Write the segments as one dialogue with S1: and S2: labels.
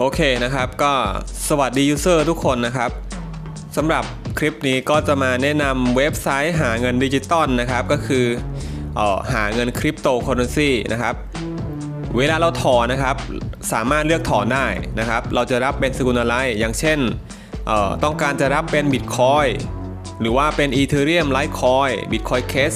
S1: โอเคนะครับก็สวัสดียูเซอร์ทุกคนนะครับสำหรับคลิปนี้ก็จะมาแนะนำเว็บไซต์หาเงินดิจิตอลนะครับ ก็คืออหาเงินคริปโตเคอเรนซีนะครับ เวลาเราถอนนะครับ สามารถเลือกถอนได้นะครับ เราจะรับเป็นสกุลอะไร อย่างเช่น ต้องการจะรับเป็นบิตคอยหรือว่าเป็นอีเทเรียมไลท์คอยบิตคอยเคส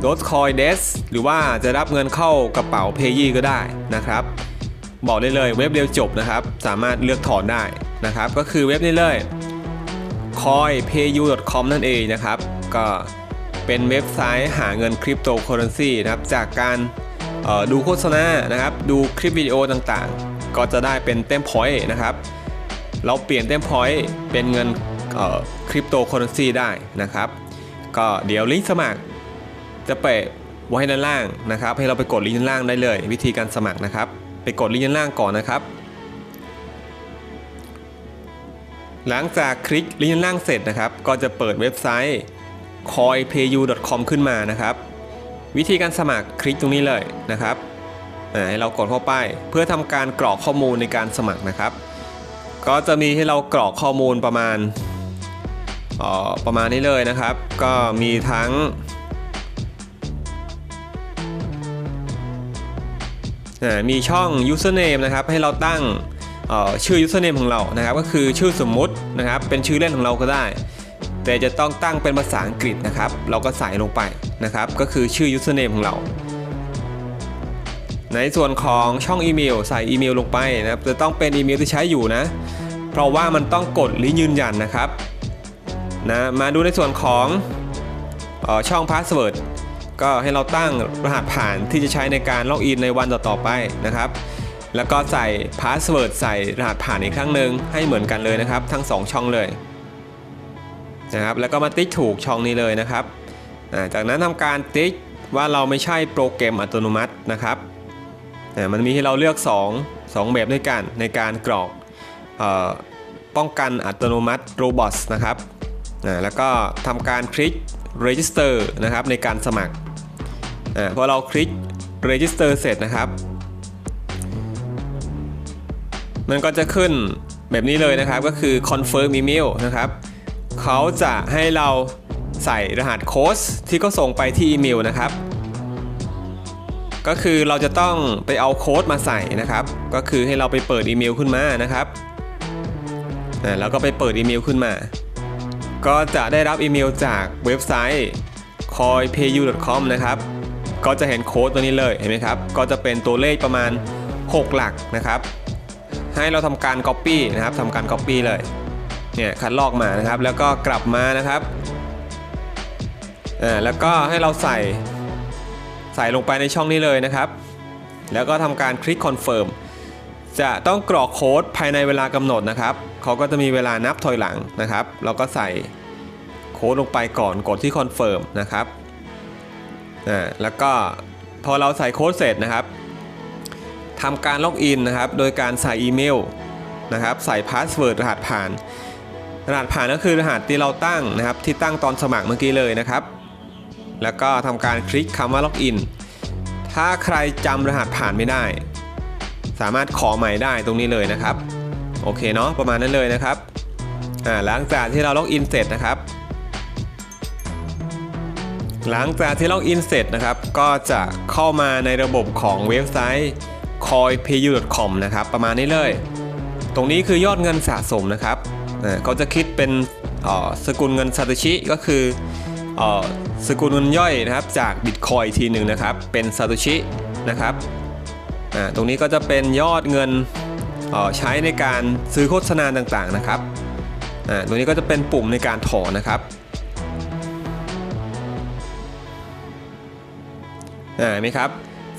S1: โดสคอยเดสหรือว่าจะรับเงินเข้ากระเป๋าเพยี่ก็ได้นะครับ บอกได้เลยเว็บเดียวจบนะครับ สามารถเลือกถอนได้นะครับ ก็คือเว็บนี้เลย coinpayu.com นั่นเองนะครับ ก็เป็นเว็บไซต์หาเงินคริปโตเคอเรนซีนะครับ จากการดูโฆษณานะครับ ดูคลิปวิดีโอต่างๆ ก็จะได้เป็นเต็มพอยต์นะครับ เราเปลี่ยนเต็มพอยต์เป็นเงินคริปโตเคอเรนซีได้นะครับ ก็เดี๋ยวลิงก์สมัครจะแปะไว้ด้านล่างนะครับ ให้เราไปกดลิงก์ด้านล่างได้เลย วิธีการสมัครนะครับ ไปกดลิงก์ด้านล่างก่อนนะครับ หลังจากคลิกลิงก์ด้านล่างเสร็จนะครับ ก็จะเปิดเว็บไซต์ coinpayu.com ขึ้นมานะครับ วิธีการสมัครคลิกตรงนี้เลยนะครับให้เรากดเข้าไป เพื่อทำการกรอกข้อมูลในการสมัครนะครับ ก็จะมีให้เรากรอกข้อมูลประมาณออประมาณนี้เลยนะครับ ก็มีทั้ง มีช่อง username นะครับให้เราตั้งชื่อ username ของเรานะครับ ก็คือชื่อสมมุตินะครับ เป็นชื่อเล่นของเราก็ได้ แต่จะต้องตั้งเป็นภาษาอังกฤษนะครับ เราก็ใส่ลงไปนะครับ ก็คือชื่อ username ของเรา ในส่วนของช่องอีเมล ใส่อีเมลลงไปนะครับ จะต้องเป็นอีเมลที่ใช้อยู่นะ เพราะว่ามันต้องกดลิงก์ยืนยันนะครับนะมาดูในส่วนของออช่องพาสเวิร์ด ก็ให้เราตั้งรหัสผ่านที่จะใช้ในการล็อกอินในวันต่อๆไปนะครับ แล้วก็ใส่พาสเวิร์ดใส่รหัสผ่านอีกครั้งหนึ่งให้เหมือนกันเลยนะครับ ทั้ง 2 ช่องเลยนะครับแล้วก็มาติ๊กถูกช่องนี้เลยนะครับจากนั้นทำการติ๊กว่าเราไม่ใช่โปรแกรมอัตโนมัตินะครับมันมีให้เราเลือก 2 2 แบบด้วยกันในการกรอกป้องกันอัตโนมัติโรบอทนะครับแล้วก็ทำการคลิก register นะครับในการสมัคร อ่าพอเราคลิก register เสร็จนะครับ มันก็จะขึ้นแบบนี้เลยนะครับก็คือ confirm email นะครับเขาจะให้เราใส่รหัสโค้ดที่เขาส่งไปที่อีเมลนะครับ ก็คือเราจะต้องไปเอาโค้ดมาใส่นะครับ ก็คือให้เราไปเปิดอีเมลขึ้นมานะครับแล้วก็ไปเปิดอีเมลขึ้นมา ก็จะได้รับอีเมลจากเว็บไซต์ coinpayu.com นะครับ ก็จะเห็นโค้ดตัวนี้เลยเห็นไหมครับ ก็จะเป็นตัวเลขประมาณ 6 หลักนะครับ ให้เราทำการ Copy นะครับทำการ Copy เลย เนี่ยคัดลอกมานะครับ แล้วก็กลับมานะครับ อ่า แล้วก็ให้เราใส่ ใส่ลงไปในช่องนี้เลยนะครับ แล้วก็ทำการคลิก Confirm จะต้องกรอกโค้ดภายในเวลากำหนดนะครับ เขาก็จะมีเวลานับถอยหลังนะครับ เราก็ใส่โค้ดลงไปก่อนกดที่ Confirm นะครับ อ่าแล้วก็พอเราใส่โค้ดเสร็จนะครับทำการล็อกอินนะครับ โดยการใส่อีเมลนะครับ ใส่พาสเวิร์ดรหัสผ่าน รหัสผ่านก็คือรหัสที่เราตั้งนะครับ ที่ตั้งตอนสมัครเมื่อกี้เลยนะครับ แล้วก็ทำการคลิกคำว่าล็อกอิน ถ้าใครจำรหัสผ่านไม่ได้ สามารถขอใหม่ได้ตรงนี้เลยนะครับ โอเคเนาะประมาณนั้นเลยนะครับ หลังจากที่เราล็อกอินเสร็จนะครับ หลังจากที่ล็อกอินเสร็จนะครับ ก็จะเข้ามาในระบบของเว็บไซต์ coinpayu.com นะครับ ประมาณนี้เลย ตรงนี้คือยอดเงินสะสมนะครับเขาจะคิดเป็นสกุลเงินซาโตชิก็คืออสกุลเงินย่อยนะครับ จากบิตคอยทีหนึ่งนะครับ เป็นซาโตชินะครับตรงนี้ก็จะเป็นยอดเงินใช้ในการซื้อโฆษณาต่างๆนะครับตรงนี้ก็จะเป็นปุ่มในการถอนนะครับ อ่าเห็นไหมครับ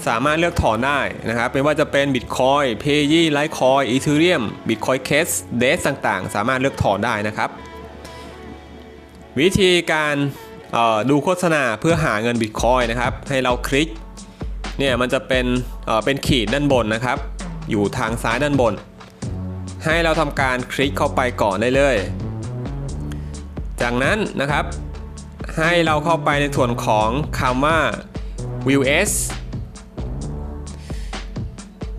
S1: สามารถเลือกถอนได้นะครับไม่ว่าจะเป็น Bitcoin, p a y ไลท์คอย Ethereum, Bitcoin Cash, d e x ต่างๆ สามารถเลือกถอนได้นะครับ วิธีการดูโฆษณาเพื่อหาเงิน Bitcoin นะครับ ให้เราคลิกเนี่ยมันจะเป็นเป็นขีดด้านบนนะครับ อยู่ทางซ้ายด้านบน ให้เราทำการคลิกเข้าไปก่อนได้เลย จากนั้นนะครับ ให้เราเข้าไปในส่วนของคำว่า View S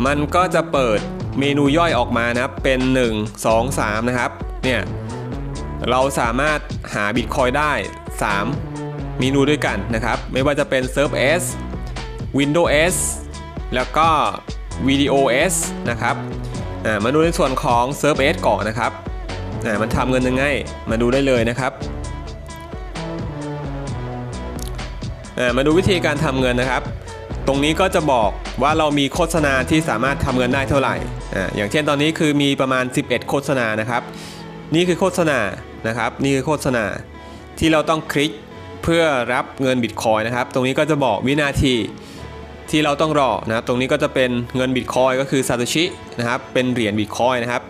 S1: มันก็จะเปิดเมนูย่อยออกมานะครับ เป็น 1 2 3 นะครับ เนี่ย เราสามารถหาบิตคอยได้ 3 เมนูด้วยกันนะครับ ไม่ว่าจะเป็น Surf S Windows S แล้วก็ Video S นะครับมาดูในส่วนของ Surf S ก่อนนะครับมันทำเงินยังไง มาดูได้เลยนะครับ มาดูวิธีการทำเงินนะครับ ตรงนี้ก็จะบอกว่าเรามีโฆษณาที่สามารถทำเงินได้เท่าไหร่ออย่างเช่นตอนนี้คือมีประมาณ 11 โฆษณานะครับ นี่คือโฆษณานะครับ นี่คือโฆษณาที่เราต้องคลิกเพื่อรับเงินบิตคอยนะครับ ตรงนี้ก็จะบอกวินาทีที่เราต้องรอนะครับตรงนี้ก็จะเป็นเงินบิตคอยก็คือซาโตชินะครับ เป็นเหรียญบิตคอยนะครับ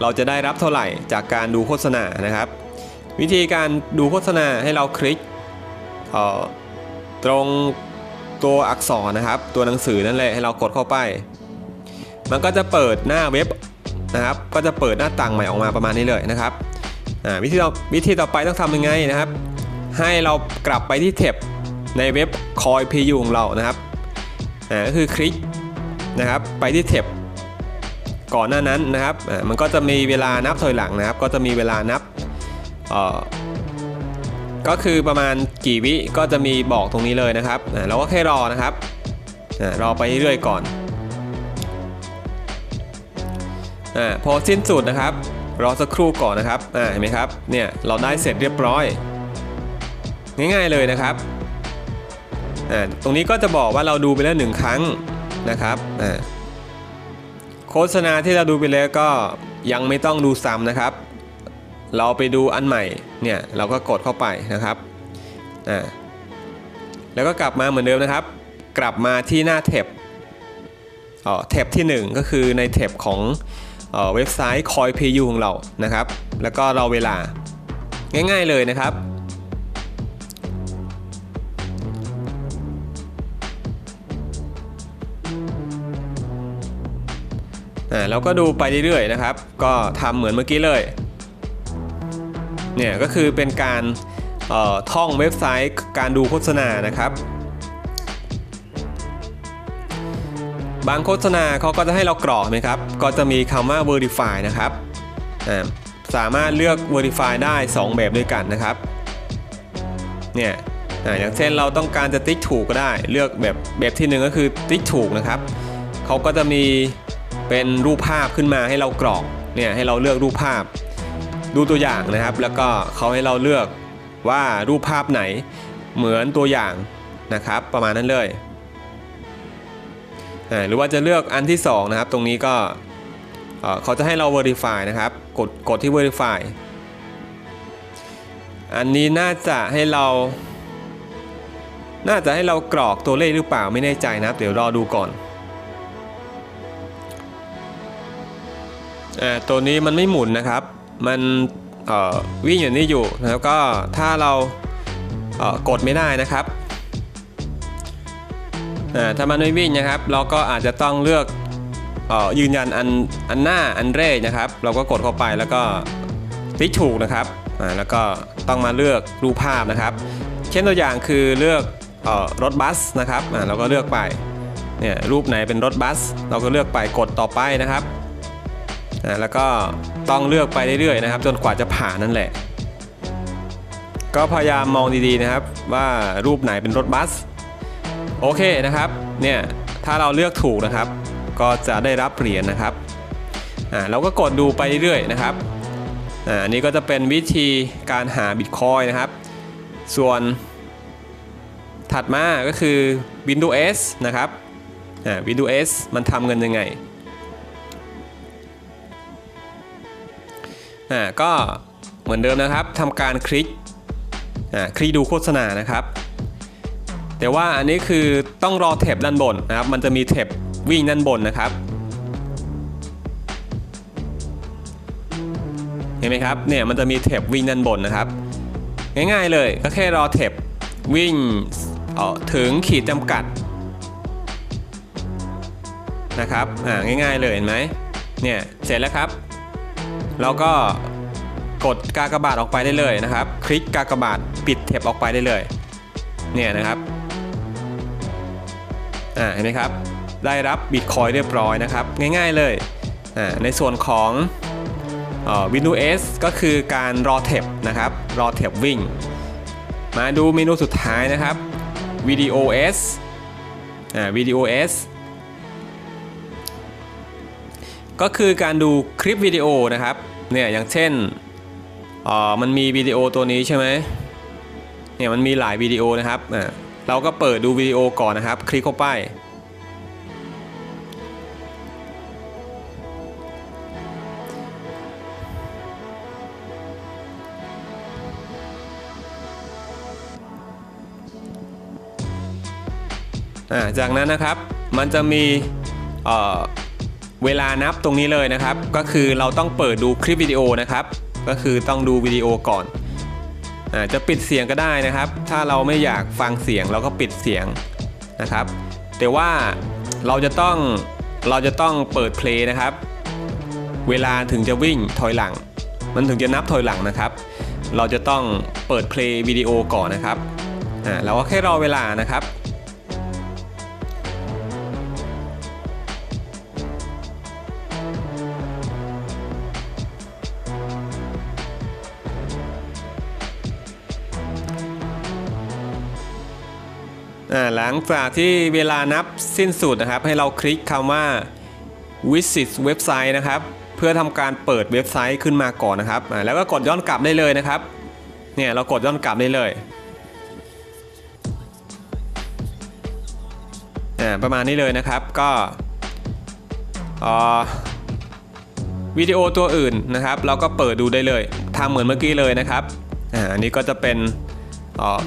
S1: เราจะได้รับเท่าไหร่จากการดูโฆษณานะครับ วิธีการดูโฆษณาให้เราคลิกเอ่อ ตรงตัวอักษรนะครับ ตัวหนังสือนั่นแหละให้เรากดเข้าไป มันก็จะเปิดหน้าเว็บนะครับ ก็จะเปิดหน้าต่างใหม่ออกมาประมาณนี้เลยนะครับวิธีต่อวิธีต่อไปต้องทำยังไงนะครับ ให้เรากลับไปที่แท็บในเว็บคอยพียูของเรานะครับก็คือคลิกนะครับไปที่แท็บก่อนหน้านั้นนะครับมันก็จะมีเวลานับถอยหลังนะครับ ก็จะมีเวลานับ ก็คือประมาณกี่วิก็จะมีบอกตรงนี้เลยนะครับเราก็แค่รอนะครับรอไปเรื่อยก่อนอพอสิ้นสุดนะครับ รอสักครู่ก่อนนะครับเห็นไหมครับเนี่ยเราได้เสร็จเรียบร้อย ง่ายๆเลยนะครับตรงนี้ก็จะบอกว่าเราดูไปแล้วหนึ่งครั้งนะครับโฆษณาที่เราดูไปแล้วก็ยังไม่ต้องดูซ้ำนะครับ เราไปดูอันใหม่เนี่ยเราก็กดเข้าไปนะครับอ่าแล้วก็กลับมาเหมือนเดิมนะครับ กลับมาที่หน้าแท็บอ๋อแท็บที่หนึ่งก็คือในแท็บของเอ่อเว็บไซต์ Coin PU ของเรานะครับ แล้วก็รอเวลาง่ายๆเลยนะครับ อ่าเราก็ดูไปเรื่อยๆนะครับ ก็ทำเหมือนเมื่อกี้เลย เนี่ยก็คือเป็นการท่องเว็บไซต์การดูโฆษณานะครับ บางโฆษณาเขาก็จะให้เรากรอกนะครับ ก็จะมีคำว่า verify นะครับสามารถเลือก verify ได้ 2 แบบด้วยกันนะครับเนี่ยอ่าอย่างเช่นเราต้องการจะติ๊กถูกก็ได้ เลือกแบบแบบที่หนึ่งก็คือติ๊กถูกนะครับเขาก็จะมีเป็นรูปภาพขึ้นมาให้เรากรอกเนี่ยให้เราเลือกรูปภาพ ดูตัวอย่างนะครับ แล้วก็เขาให้เราเลือกว่ารูปภาพไหนเหมือนตัวอย่างนะครับ ประมาณนั้นเลยหรือว่าจะเลือกอันที่สองนะครับ ตรงนี้ก็เขาจะให้เรา verify นะครับ กดกดที่ verify อันนี้น่าจะให้เรา น่าจะให้เรากรอกตัวเลขหรือเปล่าไม่แน่ใจนะครับ เดี๋ยวรอดูก่อนอตัวนี้มันไม่หมุนนะครับ มันวิ่งอยู่นี่อยู่แล้วก็ถ้าเรากดไม่ได้นะครับถ้ามันไม่วิ่งนะครับ เราก็อาจจะต้องเลือกออยืนยันอันอันหน้าอันแรกนะครับ เราก็กดเข้าไปแล้วก็ติ๊กถูกนะครับแล้วก็ต้องมาเลือกรูปภาพนะครับ เช่นตัวอย่างคือเลือกออรถบัสนะครับเราก็เลือกไปเนี่ยรูปไหนเป็นรถบัส เราก็เลือกไปกดต่อไปนะครับ อ่าแล้วก็ต้องเลือกไปเรื่อยๆนะครับ จนกว่าจะผ่านนั่นแหละ ก็พยายามมองดีๆนะครับ ว่ารูปไหนเป็นรถบัส โอเคนะครับเนี่ยถ้าเราเลือกถูกนะครับ ก็จะได้รับเหรียญนะครับอ่าเราก็กดดูไปเรื่อยๆนะครับอ่านนี้ก็จะเป็นวิธีการหาบิตคอยนะครับ ส่วนถัดมาก็คือ Windows S นะครับอ่า Windows S มันทำเงินยังไง อ่าก็เหมือนเดิมนะครับทำการคลิกอ่าคลิกดูโฆษณานะครับ แต่ว่าอันนี้คือต้องรอแท็บด้านบนนะครับ มันจะมีแท็บวิ่งด้านบนนะครับเห็นไหมครับเนี่ยมันจะมีแท็บวิ่งด้านบนนะครับ ง่ายๆเลยก็แค่รอแท็บวิ่งเอ่อถึงขีดจำกัดนะครับอ่าง่ายๆเลยเห็นไหมเนี่ยเสร็จแล้วครับ เราก็กดกากบาทออกไปได้เลยนะครับ คลิกกากบาทปิดแท็บออกไปได้เลยเนี่ยนะครับอ่าเห็นไหมครับได้รับบิตคอยเรียบร้อยนะครับ ง่ายๆเลยอ่าในส่วนของเอ่อ Windows S ก็คือการรอเทปนะครับรอเทปวิ่ง มาดูเมนูสุดท้ายนะครับ VDOS อ่า Video ก็คือการดูคลิปวิดีโอนะครับเนี่ยอย่างเช่นอ่อมันมีวิดีโอตัวนี้ใช่ไหมเนี่ยมันมีหลายวิดีโอนะครับอ่าเราก็เปิดดูวิดีโอก่อนนะครับ คลิกเข้าไปอ่าจากนั้นนะครับมันจะมี เวลานับตรงนี้เลยนะครับ ก็คือเราต้องเปิดดูคลิปวิดีโอนะครับ ก็คือต้องดูวิดีโอก่อนอจะปิดเสียงก็ได้นะครับ ถ้าเราไม่อยากฟังเสียงเราก็ปิดเสียงนะครับ แต่ว่าเราจะต้องเราจะต้องเปิดเพลงนะครับ เวลาถึงจะวิ่งถอยหลัง มันถึงจะนับถอยหลังนะครับ เราจะต้องเปิดเพลงวิดีโอก่อนนะครับเราก็แค่รอเวลานะครับ ลังจากที่เวลานับสิ้นสุดนะครับ ให้เราคลิกคำว่า visit เว็บไซต์นะครับเพื่อทำการเปิดเว็บไซต์ขึ้นมาก่อนนะครับแล้วก็กดย้อนกลับได้เลยนะครับเนี่ยเรากดย้อนกลับได้เลยอ่าประมาณนี้เลยนะครับก็อวิดีโอตัวอื่นนะครับ เราก็เปิดดูได้เลยทำเหมือนเมื่อกี้เลยนะครับอ่าอันนี้ก็จะเป็น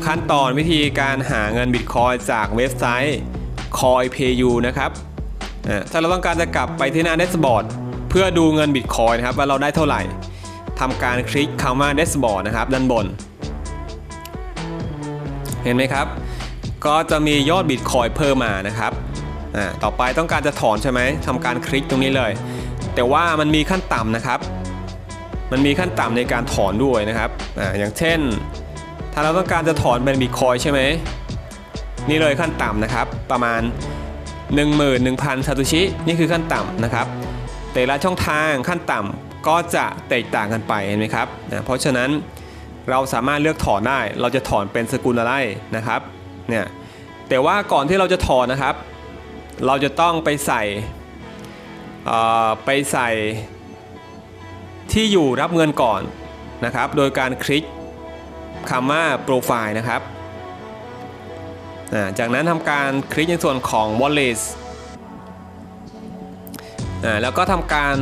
S1: ขั้นตอนวิธีการหาเงินบิตคอยจากเว็บไซต์ CoinPayu นะครับถ้าเราต้องการจะกลับไปที่หน้า Dashboard เพื่อดูเงินบิตคอยนะครับว่าเราได้เท่าไหร่ทำการคลิกคำว่า Dashboard นะครับด้านบน เห็นไหมครับ ก็จะมียอดบิตคอยเพิ่มมานะครับต่อไปต้องการจะถอนใช่ไหมทำการคลิกตรงนี้เลย แต่ว่ามันมีขั้นต่ำนะครับ มันมีขั้นต่ำในการถอนด้วยนะครับออย่างเช่น ถ้าเราต้องการจะถอนเป็นบิตคอยใช่ไหม นี่เลยขั้นต่ำนะครับ ประมาณ 11,000 ซาโตชิ นี่คือขั้นต่ำนะครับ แต่ละช่องทางขั้นต่ำก็จะแตกต่างกันไปเห็นไหมครับนะเพราะฉะนั้นเราสามารถเลือกถอนได้ เราจะถอนเป็นสกุลอะไรนะครับ เนี่ย แต่ว่าก่อนที่เราจะถอนนะครับ เราจะต้องไปใส่ไปใส่ที่อยู่รับเงินก่อนนะครับ โดยการคลิก คำว่าโปรไฟล์นะครับจากนั้นทำการคลิกในส่วนของ wallet แล้วก็ทำการ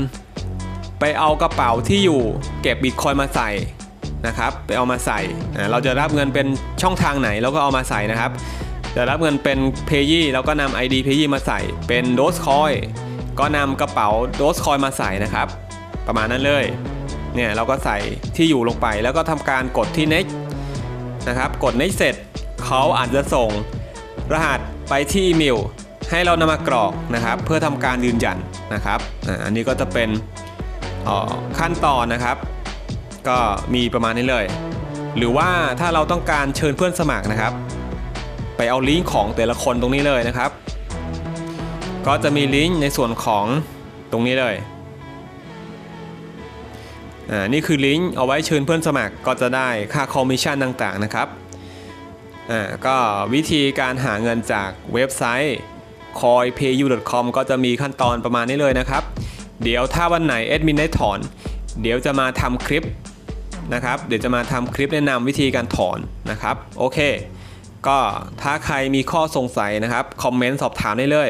S1: ไปเอากระเป๋าที่อยู่เก็บบิตคอยมาใส่นะครับไปเอามาใส่เราจะรับเงินเป็นช่องทางไหนเราก็เอามาใส่นะครับ จะรับเงินเป็น p a y ีเราก็นำ ID p a y ีมาใส่เป็น d o s e Coin ก็นำกระเป๋า d o s e Coin มาใส่นะครับ ประมาณนั้นเลยเนี่ยเราก็ใส่ที่อยู่ลงไปแล้วก็ทำการกดที่ next นะครับ กด next เสร็จเขาอาจจะส่ง รหัสไปที่อีเมลให้เรานำมากรอกนะครับ เพื่อทำการยืนยันนะครับอันนี้ก็จะเป็นออขั้นตอนนะครับ ก็มีประมาณนี้เลย หรือว่าถ้าเราต้องการเชิญเพื่อนสมัครนะครับ ไปเอาลิงก์ของแต่ละคนตรงนี้เลยนะครับ ก็จะมีลิงก์ในส่วนของตรงนี้เลย อ่านี่คือลิงก์เอาไว้เชิญเพื่อนสมัครก็จะได้ค่าคอมมิชชั่นต่างๆนะครับอ่าก็วิธีการหาเงินจากเว็บไซต์ coinpayu.com ก็จะมีขั้นตอนประมาณนี้เลยนะครับ เดี๋ยวถ้าวันไหนแอดมินได้ถอน เดี๋ยวจะมาทำคลิปนะครับ เดี๋ยวจะมาทำคลิปแนะนำวิธีการถอนนะครับ โอเค ก็ถ้าใครมีข้อสงสัยนะครับ คอมเมนต์สอบถามได้เลย